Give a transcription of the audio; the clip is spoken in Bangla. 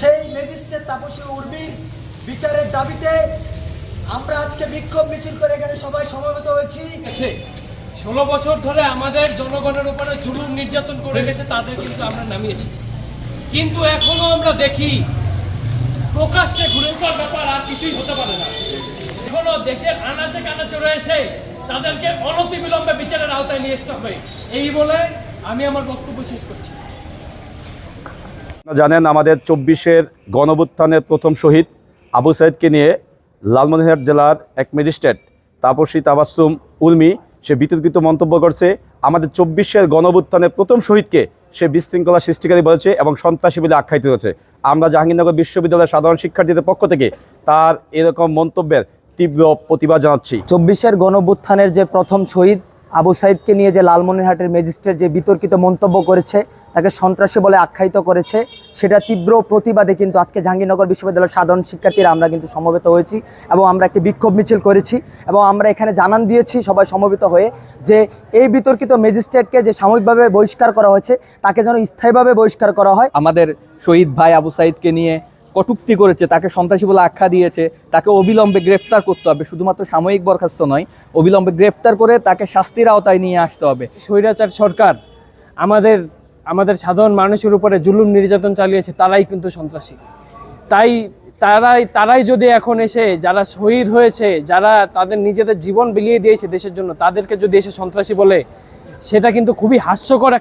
সেই ম্যাজিস্ট্রেট তাপসী উর্মির বিচারের দাবিতে আমরা আজকে বিক্ষোভ মিছিল করে এখানে সবাই সমবেত হয়েছি। ষোলো বছর ধরে আমাদের জনগণের উপরে জুলুম নির্যাতন করে গেছে তাদের কিন্তু আমরা নামিয়েছি। কিন্তু এখনও আমরা দেখি প্রকাশ্যে ঘুরে যাওয়ার ব্যাপার আর কিছুই হতে পারে না। এখনও দেশের আনাচে কানাচে রয়েছে। তাদেরকে অনতিবিলম্বে বিচারের আওতায় নিয়ে আসতে হবে। এই বলে আমি আমার বক্তব্য শেষ করছি। জানেন, আমাদের চব্বিশের গণবুত্থানের প্রথম শহীদ আবু সাইদকে নিয়ে লালমনিরহাট জেলার এক ম্যাজিস্ট্রেট তাপসী তাবাসুম উর্মি সে বিতর্কিত মন্তব্য করছে, আমাদের চব্বিশের গণবুত্থানের প্রথম শহীদকে সে বিশৃঙ্খলা সৃষ্টিকারী বলেছে এবং সন্ত্রাসী বলে আখ্যায়িত করেছে। আমরা জাহাঙ্গীরনগর বিশ্ববিদ্যালয়ের সাধারণ শিক্ষার্থীদের পক্ষ থেকে তার এরকম মন্তব্যের তীব্র প্রতিবাদ জানাচ্ছি। চব্বিশের গণভ্যুত্থানের যে প্রথম শহীদ আবু সাইদকে নিয়ে যে লালমনিরহাটের ম্যাজিস্ট্রেট যে বিতর্কিত মন্তব্য করেছে তাকে সন্ত্রাসী বলে আখ্যায়িত করেছে সেটা তীব্র প্রতিবাদে কিন্তু আজকে জাহাঙ্গীরনগর বিশ্ববিদ্যালয়ের সাধারণ শিক্ষার্থীরা আমরা কিন্তু সমবেত হয়েছি এবং আমরা একটি বিক্ষোভ মিছিল করেছি এবং আমরা এখানে জানান দিয়েছি সবাই সমবেত হয়ে যে এই বিতর্কিত ম্যাজিস্ট্রেটকে যে সাময়িকভাবে বহিষ্কার করা হয়েছে তাকে যেন স্থায়ীভাবে বহিষ্কার করা হয়। আমাদের শহীদ ভাই আবু সাইদকে নিয়ে কটূক্তি করেছে, তাকে সন্ত্রাসী বলে আখ্যা দিয়েছে, তাকে অবিলম্বে গ্রেফতার করতে হবে। শুধুমাত্র সাময়িক বরখাস্ত নয়, অবিলম্বে গ্রেফতার করে তাকে শাস্তির আওতায় নিয়ে আসতে হবে। স্বৈরাচার সরকার আমাদের আমাদের সাধারণ মানুষের উপরে জুলুম নির্যাতন চালিয়েছে, তারাই কিন্তু সন্ত্রাসী। তাই তারাই তারাই যদি এখন এসে যারা শহীদ হয়েছে, যারা তাদের নিজেদের জীবন বিলিয়ে দিয়েছে দেশের জন্য, তাদেরকে যদি এসে সন্ত্রাসী বলে, সেটা কিন্তু খুবই হাস্যকর